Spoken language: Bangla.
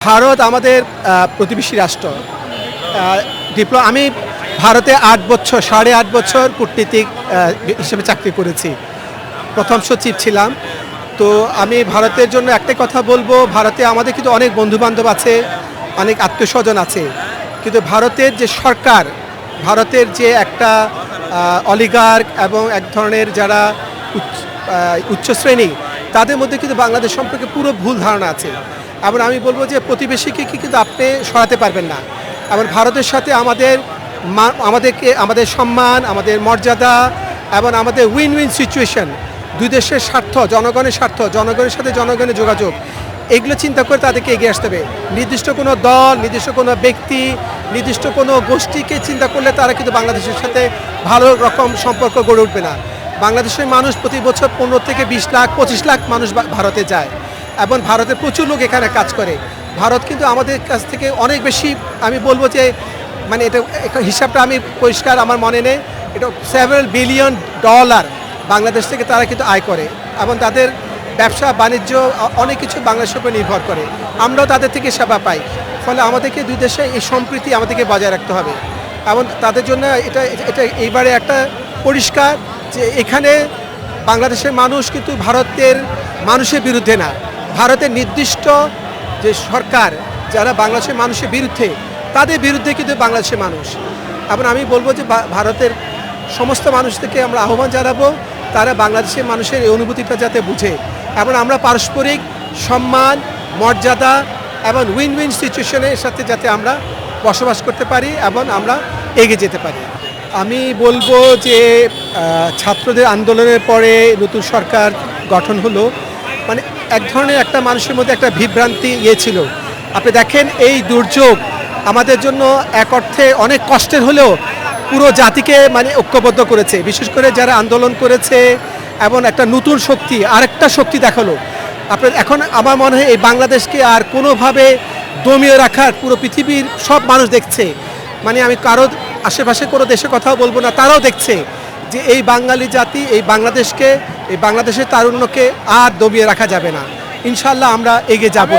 ভারত আমাদের প্রতিবেশী রাষ্ট্র। ডিপ্লো আমি ভারতে আট বছর সাড়ে আট বছর কূটনীতিক হিসেবে চাকরি করেছি। প্রথম সচিব ছিলাম। তো আমি ভারতের জন্য একটাই কথা বলব ভারতে আমাদের কিন্তু অনেক বন্ধু বান্ধব আছে অনেক আত্মীয়স্বজন আছে। কিন্তু ভারতের যে সরকার ভারতের যে একটা অলিগার্ক এবং এক ধরনের যারা উচ্চ আহ, উচ্চ শ্রেণি তাদের মধ্যে কিন্তু বাংলাদেশ সম্পর্কে পুরো ভুল ধারণা আছে। এবং আমি বলব যে প্রতিবেশীকে কি কিন্তু আপনি সরাতে পারবেন না। এবং ভারতের সাথে আমাদের আমাদেরকে, আমাদের সম্মান, আমাদের মর্যাদা এবং আমাদের উইন উইন সিচুয়েশন দুই দেশের স্বার্থ, জনগণের স্বার্থ, জনগণের সাথে জনগণের যোগাযোগ, এগুলো চিন্তা করে তাদেরকে এগিয়ে আসতে হবে। নির্দিষ্ট কোনো দল, নির্দিষ্ট কোনো ব্যক্তি, নির্দিষ্ট কোনো গোষ্ঠীকে চিন্তা করলে তারা কিন্তু বাংলাদেশের সাথে ভালো রকম সম্পর্ক গড়ে উঠবে না। বাংলাদেশের মানুষ প্রতি বছর পনেরো থেকে বিশ লাখ, পঁচিশ লাখ মানুষ ভারতে যায় এবং ভারতের প্রচুর লোক এখানে কাজ করে। ভারত কিন্তু আমাদের কাছ থেকে অনেক বেশি, আমি বলব যে মানে এটা হিসাবটা আমি পরিষ্কার আমার মনে নেই, এটা সেভারেল বিলিয়ন ডলার বাংলাদেশ থেকে তারা কিন্তু আয় করে এবং তাদের ব্যবসা, বাণিজ্য অনেক কিছু বাংলাদেশের উপর নির্ভর করে। আমরাও তাদের থেকে সেবা পাই। ফলে আমাদেরকে দুই দেশে এই সম্প্রীতি আমাদেরকে বজায় রাখতে হবে এবং তাদের জন্য এটা এটা এইবারে একটা পরিষ্কার যে এখানে বাংলাদেশের মানুষ কিন্তু ভারতের মানুষের বিরুদ্ধে না। ভারতের নির্দিষ্ট যে সরকার, যারা বাংলাদেশের মানুষের বিরুদ্ধে, তাদের বিরুদ্ধে কিন্তু বাংলাদেশের মানুষ। এবং আমি বলব যে ভারতের সমস্ত মানুষ থেকে আমরা আহ্বান জানাব, তারা বাংলাদেশের মানুষের এই অনুভূতিটা যাতে বুঝে। এবং আমরা পারস্পরিক সম্মান, মর্যাদা এবং উইন উইন সিচুয়েশনের সাথে যাতে আমরা বসবাস করতে পারি এবং আমরা এগিয়ে যেতে পারি। আমি বলব যে ছাত্রদের আন্দোলনের পরে নতুন সরকার গঠন হলো। মানে এক ধরনের একটা মানুষের মধ্যে একটা বিভ্রান্তি ইয়ে ছিল। আপনি দেখেন এই দুর্যোগ আমাদের জন্য এক অর্থে অনেক কষ্টের হলেও পুরো জাতিকে মানে ঐক্যবদ্ধ করেছে। বিশেষ করে যারা আন্দোলন করেছে এবং একটা নতুন শক্তি, আরেকটা শক্তি দেখাল। আপনার এখন আমার মনে হয় এই বাংলাদেশকে আর কোনোভাবে দমিয়ে রাখার পুরো পৃথিবীর সব মানুষ দেখছে। মানে আমি কারও আশেপাশে কোনো দেশে কথাও বলব না, তারাও দেখছে যে এই বাঙালি জাতি, এই বাংলাদেশকে, এই বাংলাদেশের তারুণ্যকে আর দমিয়ে রাখা যাবে না। ইনশাল্লাহ আমরা এগিয়ে যাব।